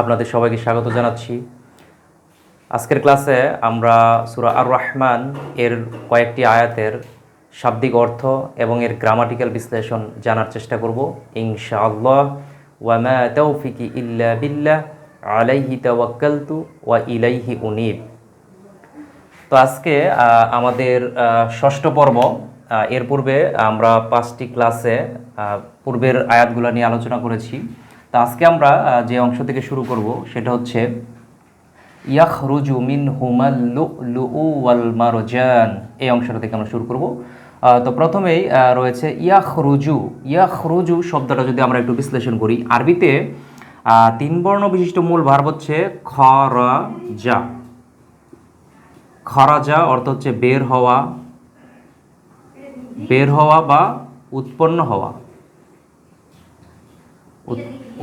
আপনাদের সবাইকে স্বাগত জানাচ্ছি। আজকের ক্লাসে আমরা সুরা আর রহমান এর কয়েকটি আয়াতের শাব্দিক অর্থ এবং এর গ্রামাটিক্যাল বিশ্লেষণ জানার চেষ্টা করব। ইনশাআল্লাহ ওয়ামা তৌফিকি ইল্লা বিল্লাহ, আলাইহি তাওয়াক্কালতু ওয়া ইলাইহি উনিব। তো আজকে আমাদের ষষ্ঠ পর্ব এর পূর্বে আমরা পাঁচটি ক্লাসে পূর্বের আয়াতগুলো নিয়ে আলোচনা করেছি। তো আজকে আমরা যে অংশ থেকে শুরু করব সেটা হচ্ছে, ইয়াখরুজু মিন হুমাল লু ওয়াল মারজান, এই অংশটা থেকে আমরা শুরু করব। তো প্রথমেই রয়েছে ইয়াখরুজু। ইয়াখরুজু শব্দটা যদি আমরা একটু বিশ্লেষণ করি, আরবিতে তিন বর্ণ বিশিষ্ট মূল ভার্ব হচ্ছে খ র যা খরাজা অর্থ হচ্ছে বের হওয়া বের হওয়া বা উৎপন্ন হওয়া।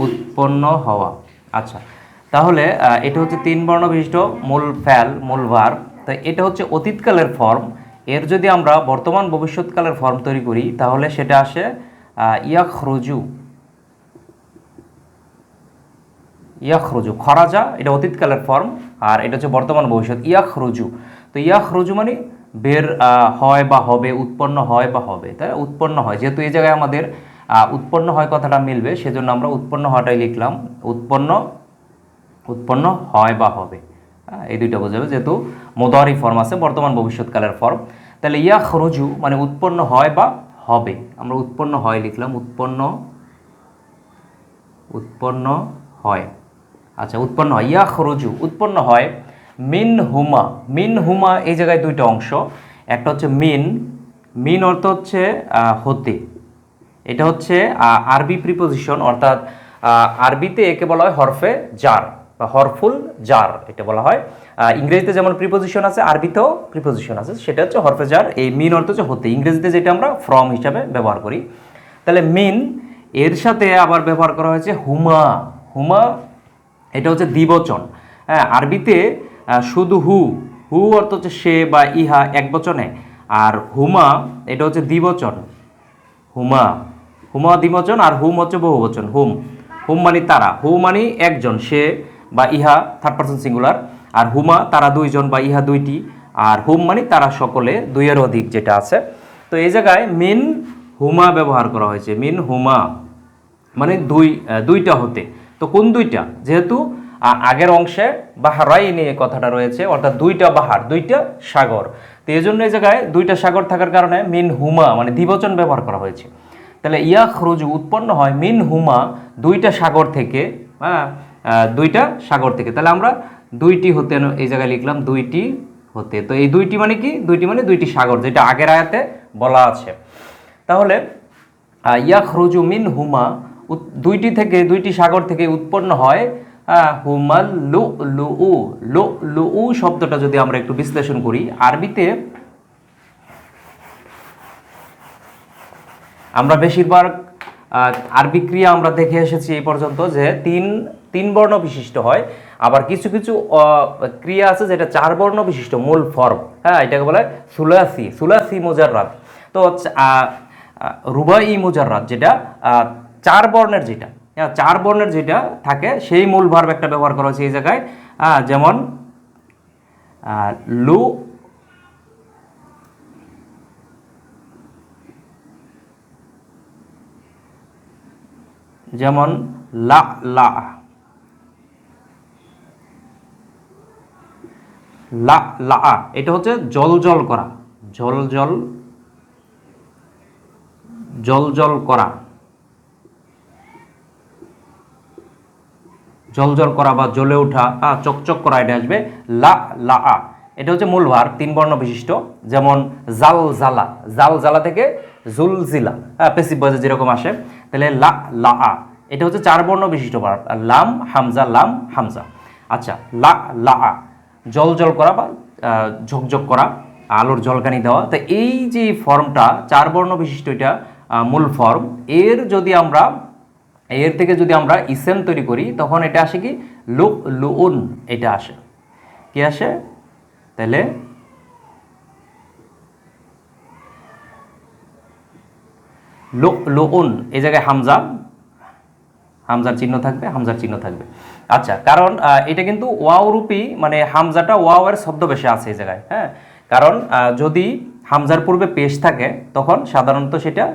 উৎপন্ন হওয়া। আচ্ছা তাহলে এটা হচ্ছে তিন বর্ণ বিশিষ্ট মূল ফ্যাল মূল ভার। তো এটা হচ্ছে অতীতকালের ফর্ম এর যদি আমরা বর্তমান ভবিষ্যৎকালের ফর্ম তৈরি করি, তাহলে সেটা আসে ইয়াখরুজু। খরাজা, এটা অতীতকালের ফর্ম আর এটা হচ্ছে বর্তমান ভবিষ্যৎ, ইয়াখরুজু। তো ইয়াখরুজু মানে বের হয় বা হবে, উৎপন্ন হয় বা হবে। তাই উৎপন্ন হয়, যেহেতু এই জায়গায় আমাদের উৎপন্ন হয় কথাটা মিলবে, সেজন্য আমরা উৎপন্ন হওয়াটাই লিখলাম। উৎপন্ন উৎপন্ন হয় বা হবে। এই দুইটা বোঝাবে, যেহেতু মোদারি ফর্ম আছে, বর্তমান ভবিষ্যৎকালের ফর্ম তাহলে ইয়া খরজু মানে উৎপন্ন হয় বা হবে। আমরা উৎপন্ন হয় লিখলাম, উৎপন্ন উৎপন্ন হয়। আচ্ছা উৎপন্ন হয় ইয়া খরজু উৎপন্ন হয় মিন হুমা মিন হুমা এই জায়গায় দুইটা অংশ। একটা হচ্ছে মিন মিন অর্থ হচ্ছে হতে। এটা হচ্ছে আরবি প্রিপোজিশন অর্থাৎ আরবিতে একে বলা হয় হরফে জার বা হরফুল জার এটা বলা হয়। ইংরেজিতে যেমন প্রিপোজিশন আছে, আরবিতেও প্রিপোজিশন আছে, সেটা হচ্ছে হরফে জার এই মিন অর্থ হচ্ছে হতে। ইংরেজিতে যেটা আমরা ফ্রম হিসাবে ব্যবহার করি। তাহলে মিন এর সাথে আবার ব্যবহার করা হয়েছে হুমা। হুমা, এটা হচ্ছে দ্বিবচন। হ্যাঁ আরবিতে শুধু হু। হু অর্থ হচ্ছে সে বা ইহা এক বচনে। আর হুমা, এটা হচ্ছে দ্বিবচন। হুমা। হুমা দ্বিবচন আর হুম হচ্ছে বহুবচন হুম। হুম মানে তারা। হু মানে একজন, সে বা ইহা থার্ড পার্সন সিঙ্গুলার আর হুমা তারা দুইজন বা ইহা দুইটি, আর হুম মানে তারা সকলে দুইয়ের অধিক যেটা আছে। তো এই জায়গায় মিন হুমা ব্যবহার করা হয়েছে। মিন হুমা মানে দুই দুইটা হতে। তো কোন দুইটা? যেহেতু আগের অংশে বাহারাই নিয়ে কথাটা রয়েছে, অর্থাৎ দুইটা বাহার, দুইটা সাগর। তো এই জন্য এই জায়গায় দুইটা সাগর থাকার কারণে মিন হুমা মানে দ্বিবচন ব্যবহার করা হয়েছে। তাহলে ইয়া খরুজু উৎপন্ন হয় মিন হুমা দুইটা সাগর থেকে হ্যাঁ দুইটা সাগর থেকে। তাহলে আমরা দুইটি হতে এই জায়গায় লিখলাম দুইটি হতে। তো এই দুইটি মানে কি? দুইটি মানে দুইটি সাগর, যেটা আগের আয়াতে বলা আছে। তাহলে ইয়াখরুজু মিন হুমা দুইটি থেকে, দুইটি সাগর থেকে উৎপন্ন হয় হুমাল লু লু লু লু শব্দটা যদি আমরা একটু বিশ্লেষণ করি, আরবিতে আমরা বেশিরভাগ আরবি ক্রিয়া আমরা দেখে এসেছি এই পর্যন্ত যে তিন তিন বর্ণ বিশিষ্ট হয়। আবার কিছু কিছু ক্রিয়া আছে যেটা চার বর্ণ বিশিষ্ট মূল ফর্ম হ্যাঁ এটাকে বলে সুলাসি সুলাসি মোজাররাত তো রুবাই মুজাররাত যেটা চার বর্ণের যেটা হ্যাঁ, চার বর্ণের যেটা থাকে সেই মূল ভার্ব একটা ব্যবহার করা হয়েছে এই জায়গায়। যেমন লু যেমন লা লা। লা লা। এটা হচ্ছে জল জল করা। জল জল জল জল করা। জল জল করা বা জ্বলে ওঠা চকচক করা এটা আসবে। লা লা। আ এটা হচ্ছে মূল ভার, তিন বর্ণ বিশিষ্ট। যেমন জাল, জালা। জাল, জালা থেকে জুল জিলা হ্যাঁ পেসিভ বয়সে যেরকম আসে। তাহলে লা লা, আ। এটা হচ্ছে চার বর্ণ বিশিষ্ট ভার্ব লাম, হামজা লাম, হামজা। আচ্ছা লা লা, আ। জল জল করা বা ঝকঝক করা, আলোর জলকানি দেওয়া। তো এই যে ফর্মটা, চার বর্ণ বিশিষ্ট এটা মূল ফর্ম, এর যদি আমরা, এর থেকে যদি আমরা ইসেম তৈরি করি, তখন এটা আসে কি? লু, লুউন, এটা আসে। কি আসে? তাহলে লো, লোউন, এই জায়গায় হামজা। হামজার চিহ্ন থাকবে, হামজার চিহ্ন থাকবে। আচ্ছা কারণ এটা কিন্তু ওয়াও রূপী মানে হামজাটা ওয়াও এর ছদ্মবেশে আছে এই জায়গায় হ্যাঁ? কারণ যদি হামজার পূর্বে পেশ থাকে, তখন সাধারণত সেটা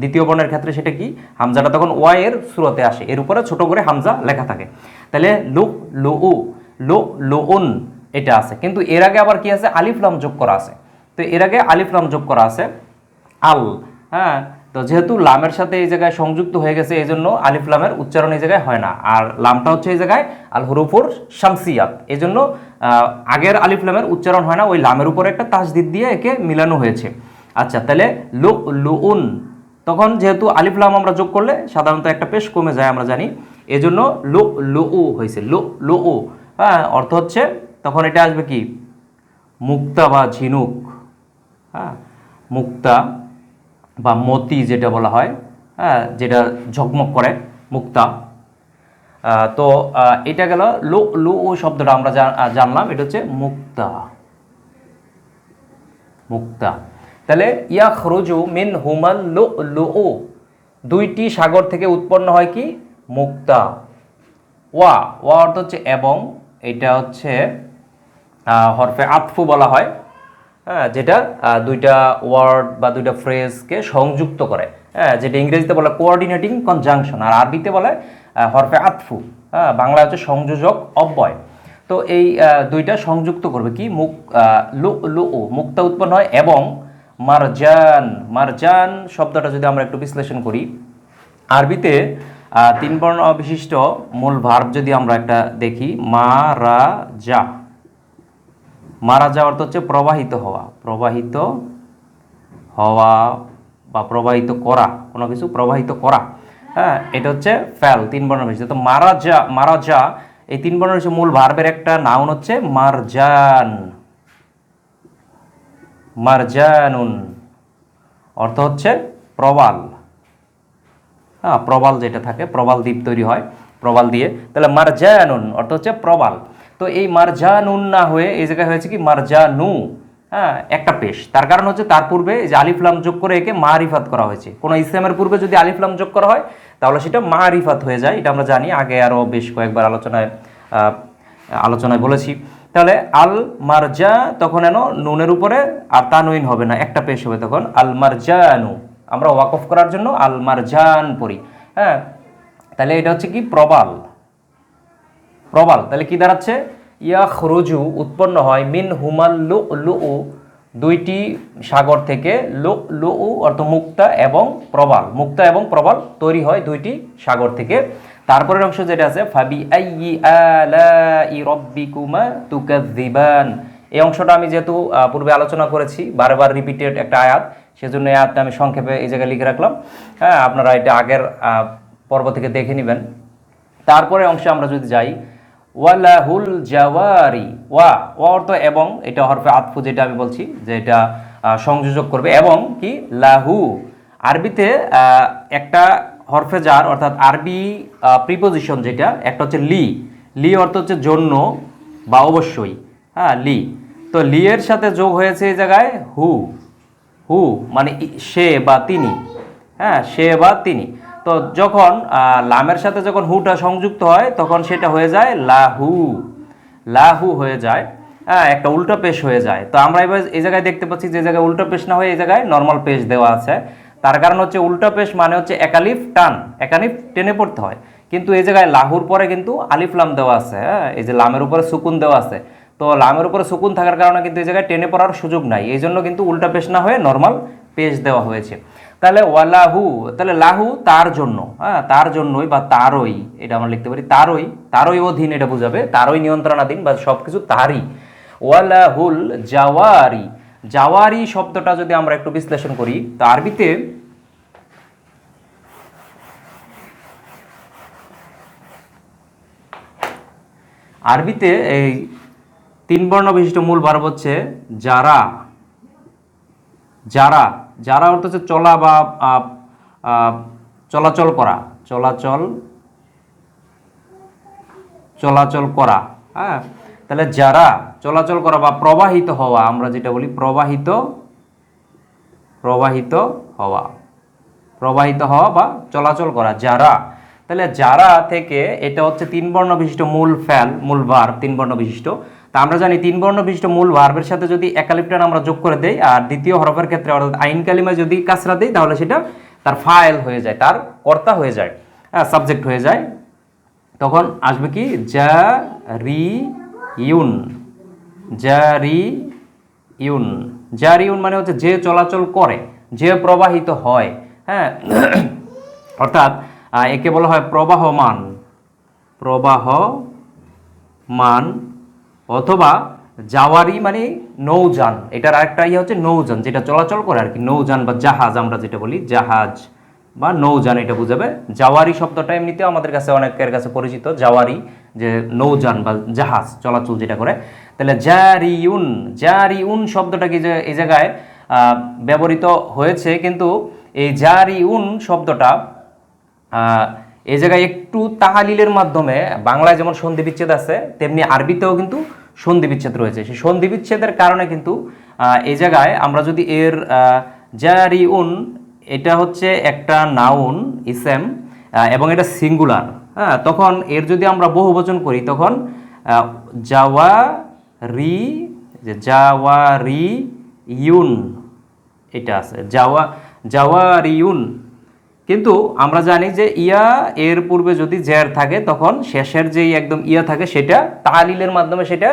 দ্বিতীয় বর্ণের ক্ষেত্রে সেটা কি? হামজাটা তখন ওয়া এর সুরতে আসে, এর উপরে ছোট করে হামজা লেখা থাকে। তাহলে লু লু উ লো, লোউন এটা আছে। কিন্তু এর আগে আবার কি আছে? আলিফ লাম যোগ করা আছে। তো এর আগে আলিফ লাম যোগ করা আছে, আল হ্যাঁ? তো যেহেতু লামের সাথে এই জায়গায় সংযুক্ত হয়ে গেছে, এই জন্য আলিফ লামের উচ্চারণ এই জায়গায় হয় না। আর লামটা হচ্ছে এই জায়গায় আল হুরুফুর শামসিয়াত। এই জন্য আগের আলিফ লামের উচ্চারণ হয় না, ওই লামের উপরে একটা তাসদিদ দিয়ে একে মিলানো হয়েছে। আচ্ছা তাহলে লু লুউন তখন যেহেতু আলিফ লাম আমরা যোগ করলে সাধারণত একটা পেশ কমে যায় আমরা জানি। এজন্য লু লু হয়েছে লু লু হ্যাঁ অর্থ হচ্ছে, তখন এটা আসবে কি? মুক্তা বা ঝিনুক। হ্যাঁ মুক্তা বা মতি যেটা বলা হয় হ্যাঁ যেটা ঝকমক করে, মুক্তা। তো এটা গেল লো লো ও শব্দটা আমরা জানলাম, এটা হচ্ছে মুক্তা। মুক্তা। তাহলে ইয়া খরুজু মিন হুমাল লো লো ও দুইটি সাগর থেকে উৎপন্ন হয় কি? মুক্তা। ওয়া ওয়া অর্থ হচ্ছে এবং, এটা হচ্ছে হরফে আতফু বলা হয়। হ্যাঁ যেটা দুইটা ওয়ার্ড বা দুইটা ফ্রেজকে সংযুক্ত করে। হ্যাঁ যেটা ইংরেজিতে বলে কোঅর্ডিনেটিং কনজাংশন আর আরবিতে বলে হরফে আতফু। হ্যাঁ বাংলা হচ্ছে সংযোজক অব্যয়। তো এই দুইটা সংযুক্ত করবে কি? আহ, লু লু ও মুক্তা উৎপন্ন হয় এবং মারজান মারজান শব্দটা যদি আমরা একটু বিশ্লেষণ করি আরবিতে তিন বর্ণ বিশিষ্ট মূল ভার্ব যদি আমরা একটা দেখি মা রা যা মারা যাওয়া অর্থ হচ্ছে প্রবাহিত হওয়া। প্রবাহিত হওয়া বা প্রবাহিত করা, কোনো কিছু প্রবাহিত করা। হ্যাঁ এটা হচ্ছে ফ্যাল তিন বর্ণ বিশিষ্ট তো মারা যা মারা যা, এই তিন বর্ণ বিশিষ্ট মূল ভার্বের একটা নাউন হচ্ছে মারজান। মারজানুন, অর্থ হচ্ছে প্রবাল। হ্যাঁ প্রবাল যেটা থাকে, প্রবাল দ্বীপ তৈরি হয়, প্রবাল দিয়ে। তাহলে মারজানুন, অর্থ হচ্ছে প্রবাল। তো এই মারজানুন না হয়ে এই জায়গায় হয়েছে কি মারজানু হ্যাঁ একটা পেশ। তার কারণ হচ্ছে তার পূর্বে যে আলিফলাম যোগ করে একে মারিফাত করা হয়েছে। কোনো ইসলামের পূর্বে যদি আলিফলাম যোগ করা হয়, তাহলে সেটা মারিফাত হয়ে যায়, এটা আমরা জানি, আগে আরও বেশ কয়েকবার আলোচনায় আলোচনায় বলেছি। তাহলে আল মারজা তখন এন নুনের উপরে, আর তানুইন হবে না, একটা পেশ হবে তখন। আল মারজানু, আমরা ওয়াকফ করার জন্য আল মারজান পড়ি হ্যাঁ। তাহলে এটা হচ্ছে কি প্রবাল। প্রবাল। তাহলে কি দাঁড়াচ্ছে? ইয়া খরুজু উৎপন্ন হয় মিন হুমাল লু লু দুইটি সাগর থেকে লু লু অর্থ মুক্তা এবং প্রবাল। মুক্তা এবং প্রবাল তৈরি হয় দুইটি সাগর থেকে। তারপরের অংশ যেটা আছে, ফাবি তুকাযিবান এই অংশটা আমি যেহেতু পূর্বে আলোচনা করেছি, বারবার রিপিটেড একটা আয়াত, সেজন্য এই আয়াতটা আমি সংক্ষেপে এই জায়গায় লিখে রাখলাম। হ্যাঁ আপনারা এটা আগের পর্ব থেকে দেখে নেবেন। তারপরে অংশে আমরা যদি যাই ওয়ালাহুল জাওয়ারি, ওয়া ওয়া অর্থ এবং, এটা হরফে আতফু যেটা আমি বলছি যে এটা সংযোজক করবে এবং কি? লাহু। আরবিতে একটা হরফে যার, অর্থাৎ আরবি প্রিপোজিশন যেটা, একটা হচ্ছে লি। লি অর্থ হচ্ছে জন্য বা অবশ্যই। হ্যাঁ লি। তো লি এর সাথে যোগ হয়েছে এই জায়গায় হু। হু মানে সে বা তিনি। হ্যাঁ সে বা তিনি। তো যখন লামের সাথে যখন হুটা সংযুক্ত হয়, তখন সেটা হয়ে যায় লাহু। লাহু হয়ে যায় হ্যাঁ একটা উল্টো পেশ হয়ে যায়। তো আমরা এবার এই জায়গায় দেখতে পাচ্ছি যে জায়গায় উল্টো পেশ না হয়ে এই জায়গায় নর্মাল পেশ দেওয়া আছে। তার কারণ হচ্ছে উল্টো পেশ মানে হচ্ছে একালিফ টান, একালিফ টেনে পড়তে হয়। কিন্তু এই জায়গায় লাহুর পরে কিন্তু আলিফ লাম দেওয়া আছে হ্যাঁ এই যে লামের উপরে সুকুন দেওয়া আছে। তো লামের উপরে সুকুন থাকার কারণে কিন্তু এই জায়গায় টেনে পড়ার সুযোগ নাই। এই জন্য কিন্তু উল্টা পেশ না হয়ে নর্মাল পেশ দেওয়া হয়েছে। তাহলে ওয়ালাহু, তাহলে লাহু তার জন্য হ্যাঁ তার জন্যই বা তারই, এটা আমরা লিখতে পারি, তারই তারই অধীন এটা বোঝাবে, তারই নিয়ন্ত্রণাধীন বা সব কিছু তারই। ওয়ালাহুল জাওয়ারি জাওয়ারি শব্দটা যদি আমরা একটু বিশ্লেষণ করি, তো আরবিতে আরবিতে এই তিন বর্ণ বিশিষ্ট মূল ভার্ব হচ্ছে যারা যারা যারা অর্থ হচ্ছে চলা বা চলাচল করা, চলাচল চলাচল করা হ্যাঁ? তাহলে যারা চলাচল করা বা প্রবাহিত হওয়া, আমরা যেটা বলি প্রবাহিত প্রবাহিত হওয়া প্রবাহিত হওয়া বা চলাচল করা, যারা, তাহলে যারা থেকে, এটা হচ্ছে তিন বর্ণ বিশিষ্ট মূল ফ্যাল মূল ভার তিন বর্ণ বিশিষ্ট তা আমরা জানি তিন বর্ণ বিশিষ্ট মূল ভার্বের সাথে যদি একালিপ্টান আমরা যোগ করে দেই, আর দ্বিতীয় হরফের ক্ষেত্রে, অর্থাৎ আইন কালিমায় যদি কাসরা দেই, তাহলে সেটা তার ফাইল হয়ে যায়, তার কর্তা হয়ে যায় হ্যাঁ সাবজেক্ট হয়ে যায়। তখন আসবে কি? যা রি ইউন জারি ইউন জারিউন মানে হচ্ছে যে চলাচল করে, যে প্রবাহিত হয় হ্যাঁ। অর্থাৎ একে বলা হয় প্রবাহমান প্রবাহমান অথবা জাওয়ারি মানে নৌযান। এটার আরেকটা ইয়ে হচ্ছে নৌযান, যেটা চলাচল করে আর কি নৌযান বা জাহাজ আমরা যেটা বলি, জাহাজ বা নৌযান এটা বুঝাবে। জাওয়ারি শব্দটা এমনিতেও আমাদের কাছে, অনেকের কাছে পরিচিত। জাওয়ারি যে নৌযান বা জাহাজ চলাচল যেটা করে। তাহলে জারিউন জারিউন শব্দটা কি যে এই জায়গায় ব্যবহৃত হয়েছে। কিন্তু এই জারিউন শব্দটা এই জায়গায় একটু তাহালিলের মাধ্যমে বাংলায় যেমন সন্ধি বিচ্ছেদ আছে, তেমনি আরবিতেও কিন্তু সন্ধি বিচ্ছেদ রয়েছে। সেই সন্ধি বিচ্ছেদের কারণে কিন্তু এই জায়গায় আমরা যদি এর জারিউন, এটা হচ্ছে একটা নাউন, ইসেম এবং এটা সিঙ্গুলার হ্যাঁ তখন এর যদি আমরা বহুবচন করি, তখন জাওয়া রি যে জাওয়া রি ইউন এটা আছে জাওয়া জাওয়ারিউন কিন্তু আমরা জানি যে ইয়া এর পূর্বে যদি জের থাকে, তখন শেষের যেই একদম ইয়া থাকে সেটা তালিলের মাধ্যমে সেটা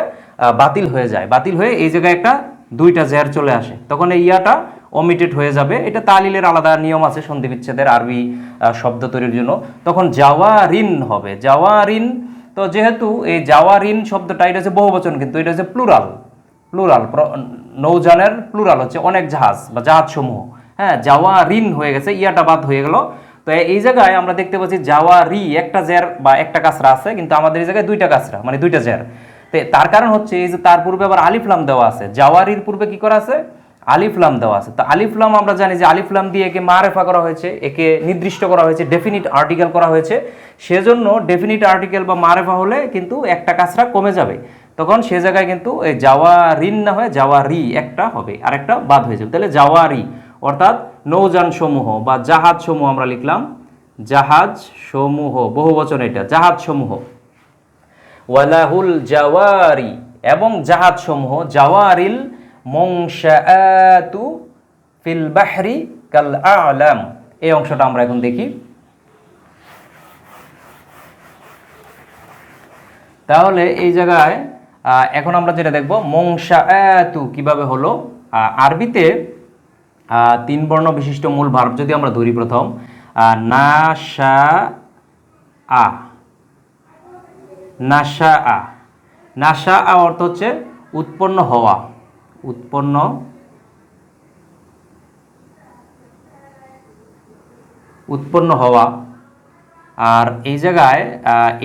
বাতিল হয়ে যায়। বাতিল হয়ে এই জায়গায় একটা দুইটা জের চলে আসে। তখন এই ইয়াটা অমিটেড হয়ে যাবে। এটা তালিলের আলাদা নিয়ম আছে সন্ধি বিচ্ছেদের আরবি শব্দ তৈরির জন্য। তখন যাওয়া ঋণ হবে। যাওয়া ঋণ তো যেহেতু এই যাওয়া ঋণ শব্দটা, এটা হচ্ছে বহুবচন কিন্তু এটা হচ্ছে প্লুরাল প্লুরাল নৌযানের প্লুরাল হচ্ছে অনেক জাহাজ বা জাহাজ সমূহ হ্যাঁ যাওয়া ঋণ হয়ে গেছে, ইয়াটা বাদ হয়ে গেল। তো এই জায়গায় আমরা দেখতে পাচ্ছি যাওয়া রি, একটা জের বা একটা কাসরা আছে, কিন্তু আমাদের এই জায়গায় দুইটা কাসরা মানে দুইটা জের তো তার কারণ হচ্ছে এই যে তার পূর্বে আবার আলিফলাম দেওয়া আছে। জাওয়ারির পূর্বে কি করা আছে? আলিফলাম দেওয়া আছে। তো আলিফলাম আমরা জানি যে আলিফলাম দিয়ে একে মারেফা করা হয়েছে, একে নির্দিষ্ট করা হয়েছে ডেফিনিট আর্টিকেল করা হয়েছে। সেজন্য ডেফিনিট আর্টিকেল বা মারেফা হলে কিন্তু একটা কাছরা কমে যাবে। তখন সে জায়গায় কিন্তু এই জাওয়া রিন না হয়ে, যাওয়া রি একটা হবে আর একটা বাদ হয়ে যাবে। তাহলে জাওয়ারি অর্থাৎ নৌযান সমূহ বা জাহাজ সমূহ আমরা লিখলাম। জাহাজ সমূহ বহু বচন এটা জাহাজ সমূহ ওয়ালাহুল জাওয়ারি, এবং জাহাজ সমূহ জাওয়ারিল মংশাআতু ফিল বাহরি কাল আলাম। এই অংশটা আমরা এখন দেখি। তাহলে এই জায়গায় এখন আমরা যেটা দেখব, মংশাআতু কীভাবে হলো? আরবিতে তিন বর্ণ বিশিষ্ট মূল ভার্ব যদি আমরা ধরি প্রথম আহ, নাশা আ। নাশা আ। নাশা আ অর্থ হচ্ছে উৎপন্ন হওয়া। উৎপন্ন উৎপন্ন হওয়া। আর এই জায়গায়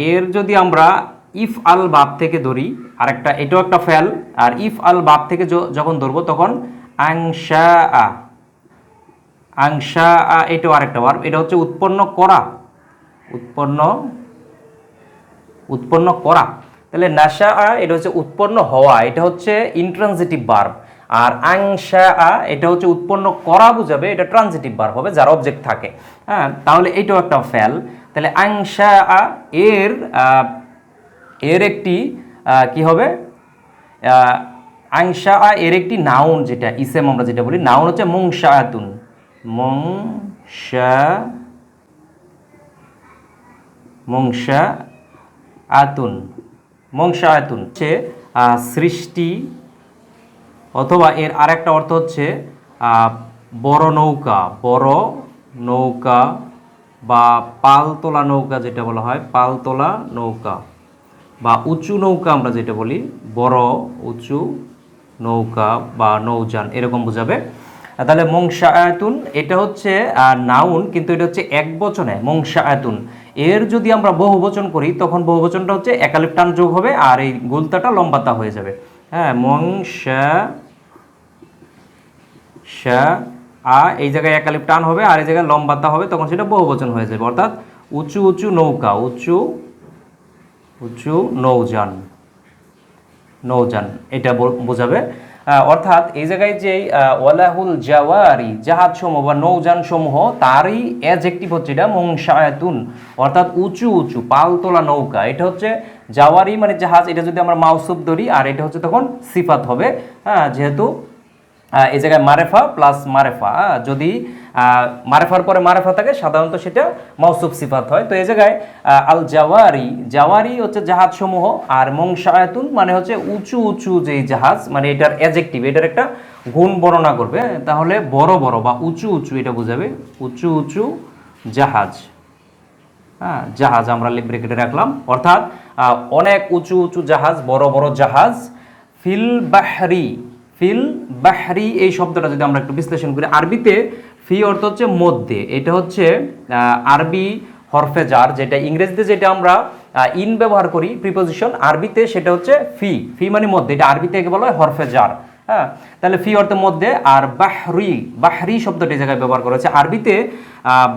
এর যদি আমরা ইফ আল বাপ থেকে ধরি আর একটা এটাও একটা ফেল আর ইফ আল বাপ থেকে যখন ধরবো তখন আংশা আ। আংশা এটাও আরেকটা বার এটা হচ্ছে উৎপন্ন করা। উৎপন্ন উৎপন্ন করা। তাহলে নাশা, আ, এটা হচ্ছে উৎপন্ন হওয়া, এটা হচ্ছে ইন্ট্রানজিটিভ বার্ব আর আংশা এটা হচ্ছে উৎপন্ন করা বুঝাবে, এটা ট্রানজিটিভ বার্ব হবে, যার অবজেক্ট থাকে। হ্যাঁ তাহলে এটাও একটা ফেল তাহলে আংশা এর এর একটি কি হবে? আংশা এর একটি নাউন যেটা, ইসেম আমরা যেটা বলি নাউন হচ্ছে মুংশায়াতুন। মুংশা মংসা আতুন। মংসা আতুন হচ্ছে সৃষ্টি অথবা এর আরেকটা অর্থ হচ্ছে বড় নৌকা বড় নৌকা বা পালতোলা নৌকা যেটা বলা হয়, পালতোলা নৌকা বা উঁচু নৌকা আমরা যেটা বলি, বড়, উঁচু নৌকা বা নৌযান, এরকম বোঝাবে। তাহলে মংসা আয়াতুন এটা হচ্ছে নাউন, কিন্তু এটা হচ্ছে এক বচনে মংসা আয়াতুন এর যদি আমরা বহুবচন করি, তখন বহুবচনটা হচ্ছে একালিপ টান যোগ হবে, আর এই গুলতাটা লম্বাতা হয়ে যাবে। হ্যাঁ মং শা শা আ, এই জায়গায় একালিপ টান হবে, আর এই জায়গায় লম্বাতা হবে, তখন সেটা বহুবচন হয়ে যাবে। অর্থাৎ উঁচু উঁচু নৌকা, উঁচু উঁচু নৌযান নৌযান, এটা বোঝাবে। অর্থাৎ এই জায়গায় যে ওয়ালাহুল জাওয়ারি জাহাজ সমূহ বা নৌযান সমূহ তারই অ্যাজেক্টিভ হচ্ছে এটা মংসায়াতুন অর্থাৎ উঁচু উঁচু, পালতোলা নৌকা। এটা হচ্ছে জাওয়ারি মানে জাহাজ, এটা যদি আমরা মাউসুব ধরি, আর এটা হচ্ছে তখন সিফাত হবে। হ্যাঁ যেহেতু এই জায়গায় মারেফা প্লাস মারেফা। যদি মারেফার পরে মারেফা থাকে, সাধারণত সেটা মৌসুফ সিফাত হয়। তো এই জায়গায় আল জাওয়ারি জাওয়ারি হচ্ছে জাহাজ সমূহ আর মংসায়াতুন মানে হচ্ছে উঁচু উঁচু যেই জাহাজ মানে এটার অ্যাজেক্টিভ এটার একটা গুণ বর্ণনা করবে। তাহলে বড় বড় বা উঁচু উঁচু এটা বোঝাবে। উঁচু উঁচু জাহাজ। হ্যাঁ জাহাজ আমরা ব্রেকেটে রাখলাম। অর্থাৎ অনেক উঁচু উঁচু জাহাজ, বড় বড় জাহাজ। ফিল বাহরি ফিল বাহরি, এই শব্দটা যদি আমরা একটু বিশ্লেষণ করি, আরবিতে ফি অর্থ হচ্ছে মধ্যে। এটা হচ্ছে আরবি হরফে জার যেটা ইংরেজিতে যেটা আমরা ইন ব্যবহার করি প্রিপোজিশন আরবিতে সেটা হচ্ছে ফি। ফি মানে মধ্যে, এটা আরবিতে একে বলা হয় হরফে জার হ্যাঁ? তাহলে ফি অর্থের মধ্যে, আর বাহরি বাহরি শব্দটি জায়গায় ব্যবহার করা হচ্ছে আরবিতে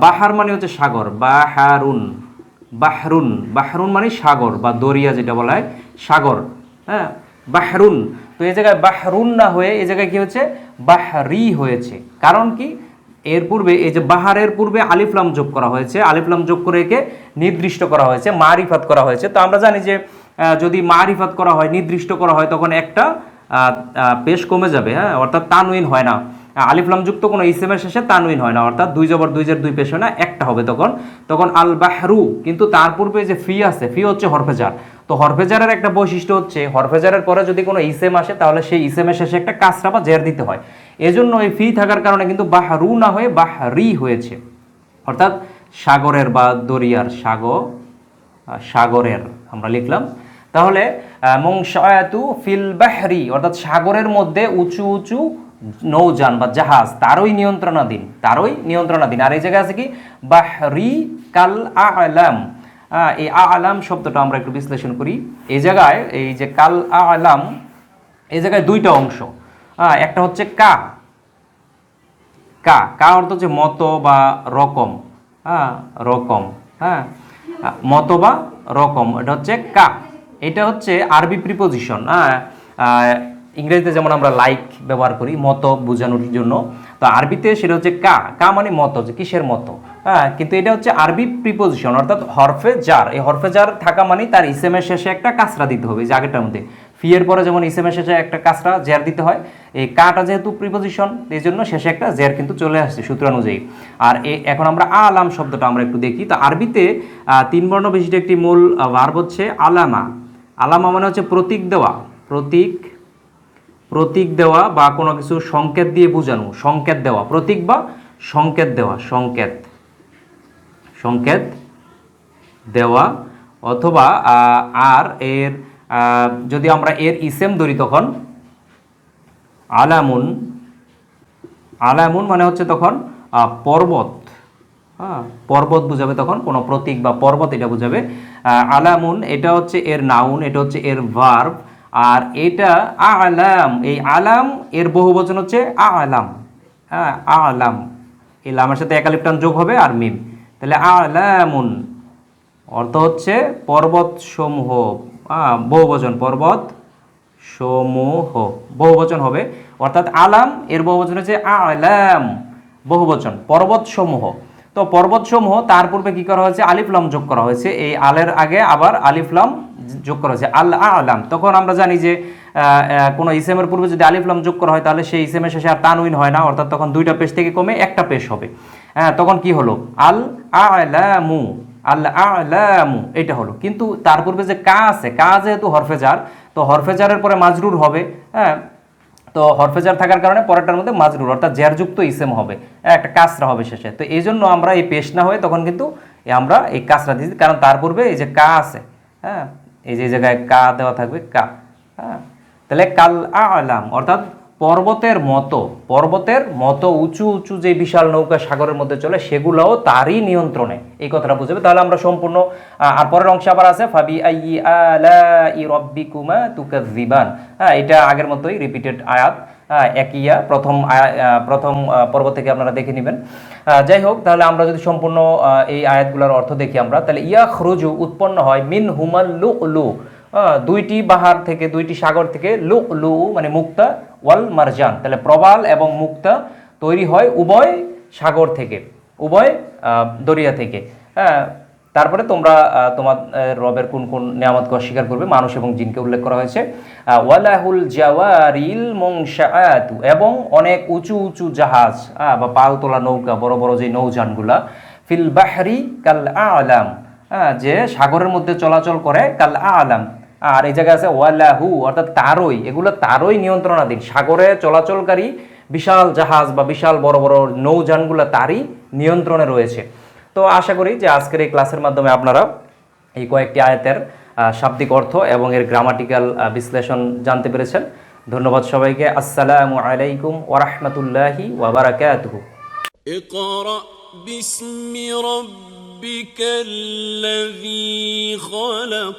বাহার মানে হচ্ছে সাগর, বাহারুন, বাহরুন বাহরুন মানে সাগর বা দরিয়া যেটা বলা হয়, সাগর। হ্যাঁ? বাহরুন তো এই জায়গায় বাহরুন না হয়ে এই জায়গায় কি হচ্ছে বাহরি হয়েছে। কারণ কি? এর পূর্বে এই যে বাহারের পূর্বে আলিফলাম যোগ করা হয়েছে। আলিফলাম যোগ করে একে নির্দিষ্ট করা হয়েছে, মারিফাত করা হয়েছে। তো আমরা জানি যে যদি মারিফাত করা হয়, নির্দিষ্ট করা হয়, তখন একটা পেশ কমে যাবে হ্যাঁ? অর্থাৎ তানুইন হয় না। আলিফলাম যুক্ত কোনো ইসেমের শেষে তানুইন হয় না। অর্থাৎ দুই জবর দুই জের দুই পেশ হয় না, একটা হবে তখন। তখন আল বাহরু কিন্তু তার পূর্বে যে ফি আছে, ফি হচ্ছে হরফেজার তো হরফেজারের একটা বৈশিষ্ট্য হচ্ছে, হরফেজারের পরে যদি কোনো ইসেম আসে, তাহলে সেই ইসেমের শেষে একটা কাসরা বা জের দিতে হয়। এজন্য এই ফি থাকার কারণে কিন্তু বাহরু না হয়ে বাহরি হয়েছে। অর্থাৎ সাগরের বা দরিয়ার সাগর সাগরের, আমরা লিখলাম। তাহলে মংসায়াতু ফিল বাহরি, অর্থাৎ সাগরের মধ্যে উঁচু উঁচু নৌযান বা জাহাজ, তারই নিয়ন্ত্রণাধীন তারই নিয়ন্ত্রণাধীন। আর এই জায়গায় আছে কি? বাহরি কাল আলাম। এই আলাম শব্দটা আমরা একটু বিশ্লেষণ করি। এই জায়গায়, এই যে কাল আ আলাম, এই জায়গায় দুইটা অংশ। একটা হচ্ছে কা। কা কা অর্থ হচ্ছে মতো বা রকম। হ্যাঁ রকম হ্যাঁ? মতো বা রকম, এটা হচ্ছে কা। এটা হচ্ছে আরবি প্রিপোজিশন হ্যাঁ? ইংরেজিতে যেমন আমরা লাইক ব্যবহার করি, মতো বোঝানোর জন্য, তো আরবিতে সেটা হচ্ছে কা। কা মানে মতো, যে কিসের মতো? হ্যাঁ কিন্তু এটা হচ্ছে আরবি প্রিপোজিশন অর্থাৎ হরফে জার এই হরফে জার থাকা মানে তার ইসেমের শেষে একটা কাসরা দিতে হবে যে আগেরটার মধ্যে। ফি এর পরে যেমন ইসেমের শেষে একটা কাসরা জের দিতে হয়, এই কাটা যেহেতু প্রিপোজিশন এই জন্য শেষে একটা জের কিন্তু চলে আসছে সূত্র অনুযায়ী আর এখন আমরা আলাম শব্দটা আমরা একটু দেখি। তো আরবিতে তিন বর্ণ বিশিষ্ট একটি মূল ভার্ব হচ্ছে আলামা। আলামা মানে হচ্ছে প্রতীক দেওয়া। প্রতীক প্রতীক দেওয়া বা কোনো কিছু সংকেত দিয়ে বোঝানো। সংকেত দেওয়া। প্রতীক বা সংকেত দেওয়া। সংকেত। সংকেত দেওয়া অথবা আর এর যদি আমরা এর ইসেম ধরি তখন, আলামুন আলামুন মানে হচ্ছে তখন পর্বত। হ্যাঁ পর্বত বুঝাবে তখন, কোনো প্রতীক বা পর্বত এটা বুঝাবে। আলামুন, এটা হচ্ছে এর নাউন এটা হচ্ছে এর ভার্ব আর এটা আলাম, এই আলাম এর বহু বচন হচ্ছে আলাম। হ্যাঁ আলাম। এই লামের সাথে একালিপ্টান যোগ হবে আর মিম। তাহলে আলামুন, অর্থ হচ্ছে পর্বত সমূহ বহুবচন পর্বত সমূহ বহুবচন হবে। অর্থাৎ আলাম, এর বহুবচন হচ্ছে আলাম। বহুবচন পর্বত সমূহ তো পর্বত সমূহ তার পূর্বে কি করা হয়েছে? আলিফলাম যোগ করা হয়েছে। এই আলের আগে আবার আলিফলাম যোগ করা হয়েছে। আল আলাম। তখন আমরা জানি যে কোনো ইসেমের পূর্বে যদি আলিফলাম যোগ করা হয়, তাহলে সেই ইসেমের শেষে আর তানউইন হয় না। অর্থাৎ তখন দুইটা পেশ থেকে কমে একটা পেশ হবে। হ্যাঁ তখন কি হলো? আল আলামু আল আলামু এটা হলো। কিন্তু তার পূর্বে যে কা আছে কা যেহেতু হরফেজার তো হরফেজারের পরে মাজরুর হবে হ্যাঁ? তো হরফেজার থাকার কারণে পরেরটার মধ্যে মাজরুর অর্থাৎ জেরযুক্ত ইসেম হবে হ্যাঁ, একটা কাসরা হবে শেষে। তো এই জন্য আমরা এই পেশ না হয়ে তখন কিন্তু আমরা এই কাসরা দিয়েছি কারণ তার পূর্বে এই যে কা আছে হ্যাঁ? এই যে জায়গায় কা দেওয়া থাকবে কা হ্যাঁ? তাহলে কাল আলাম অর্থাৎ পর্বতের মতো পর্বতের মতো উঁচু উঁচু যে বিশাল নৌকা সাগরের মধ্যে চলে, সেগুলোও তারই নিয়ন্ত্রণে। এই কথাটা বুঝবে? তাহলে আমরা সম্পূর্ণ আর পরের অংশে আবার আছে ফাবি আই রব্বিকুমা তুকাযিবান হ্যাঁ এটা আগের মতোই রিপিটেড আয়াত একইয়া প্রথম প্রথম পর্ব থেকে আপনারা দেখে নেবেন। যাই হোক, তাহলে আমরা যদি সম্পূর্ণ এই আয়াতগুলোর অর্থ দেখি আমরা, তাহলে ইয়া খরুজু উৎপন্ন হয় মিন হুমাল লু দুইটি বাহার থেকে দুইটি সাগর থেকে লু লু মানে মুক্তা ওয়াল মারজান। তাহলে প্রবাল এবং মুক্তা তৈরি হয় উভয় সাগর থেকে উভয় দরিয়া থেকে। হ্যাঁ তারপরে তোমরা তোমার রবের কোন কোন নিয়ামতকে অস্বীকার করবে? মানুষ এবং জিনকে উল্লেখ করা হয়েছে। ওয়ালাহুল জাওয়ারিল মুনশাআতু এবং অনেক উঁচু উঁচু জাহাজ বা পাল তোলা নৌকা বড় বড় যে নৌযানগুলা ফিল বাহরি কাল আলাম হ্যাঁ, যে সাগরের মধ্যে চলাচল করে কাল আলাম। আর এই জায়গায় আছে ওয়ালাহু অর্থাৎ তারই এগুলো তারই নিয়ন্ত্রণাধীন সাগরে চলাচলকারী বিশাল জাহাজ বা বিশাল বড় বড় নৌযানগুলো তারই নিয়ন্ত্রণে রয়েছে তো আশা করি যে আজকের এই ক্লাসের মাধ্যমে আপনারা এই কয়েকটি আয়াতের আহ, শাব্দিক অর্থ এবং এর গ্রামাটিক্যাল বিশ্লেষণ জানতে পেরেছেন ধন্যবাদ সবাইকে আসসালামু আলাইকুম ওরহমতুল্লাহি ওয়াবারাকাতুহু اقرأ باسم ربك الذي خلق